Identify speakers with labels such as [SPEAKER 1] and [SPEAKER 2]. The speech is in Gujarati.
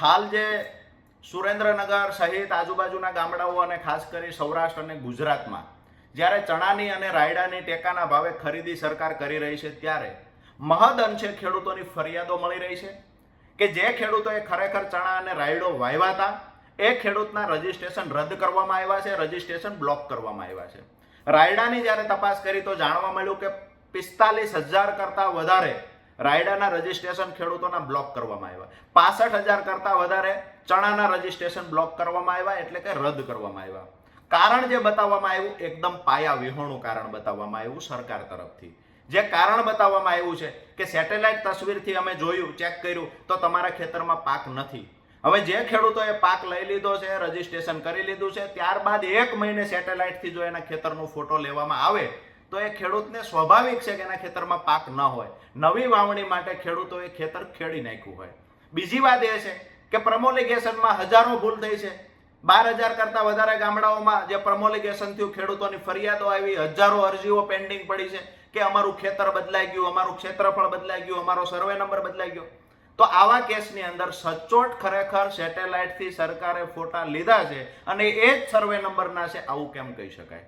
[SPEAKER 1] હાલ જે સુરેન્દ્રનગર સહિત આજુબાજુના ગામડાઓ અને ખાસ કરી સૌરાષ્ટ્ર અને ગુજરાતમાં જ્યારે ચણાની અને રાયડાની ટેકાના ભાવે ખરીદી સરકાર કરી રહી છે ત્યારે મહદ અંશે ખેડૂતોની ફરિયાદો મળી રહી છે કે જે ખેડૂતોએ ખરેખર ચણા અને રાયડો વાવ્યા હતા, એ ખેડૂતના રજિસ્ટ્રેશન રદ કરવામાં આવ્યા છે, રજિસ્ટ્રેશન બ્લોક કરવામાં આવ્યા છે. રાયડાની જ્યારે તપાસ કરી તો જાણવા મળ્યું કે પિસ્તાલીસ હજાર કરતાં વધારે રાયડાના રજીસ્ટ્રેશન ખેડૂતોના બ્લોક કરવામાં આવ્યા. પાસઠ હજાર કરતાં વધારે ચણાના રજીસ્ટ્રેશન બ્લોક કરવામાં આવ્યા એટલે કે રદ કરવામાં આવ્યા. કારણ જે બતાવવામાં આવ્યું, એકદમ પાયા વિહોણું કારણ બતાવવામાં આવ્યું સરકાર તરફથી. જે કારણ બતાવવામાં આવ્યું છે કે સેટેલાઇટ તસવીરથી અમે જોયું, ચેક કર્યું, તો તમારા ખેતરમાં પાક નથી. હવે જે ખેડૂતોએ પાક લઈ લીધો છે, રજીસ્ટ્રેશન કરી લીધું છે, ત્યારબાદ એક મહિને સેટેલાઇટથી જો એના ખેતરનો ફોટો લેવામાં આવે તો એ ખેડૂતને સ્વાભાવિક છે કે એના ખેતરમાં પાક ન હોય. નવી વાવણી માટે ખેડૂતોએ ખેતર ખેડી નાખ્યું હોય. બીજી વાત એ છે કે પ્રમોલિગેશનમાં હજારો ભૂલ થઈ છે. બાર હજાર કરતાં વધારે ગામડાઓમાં જે પ્રમોલિગેશન થયું, ખેડૂતોની ફરિયાદો આવી, હજારો અરજીઓ પેન્ડિંગ પડી છે કે અમારું ખેતર બદલાઈ ગયું, અમારું ક્ષેત્રફળ બદલાઈ ગયું, અમારો સર્વે નંબર બદલાઈ ગયો. તો આવા કેસની અંદર સચોટ ખરેખર સેટેલાઇટથી સરકારે ફોટા લીધા છે અને એ જ સર્વે નંબરના છે, આવું કેમ કહી શકાય?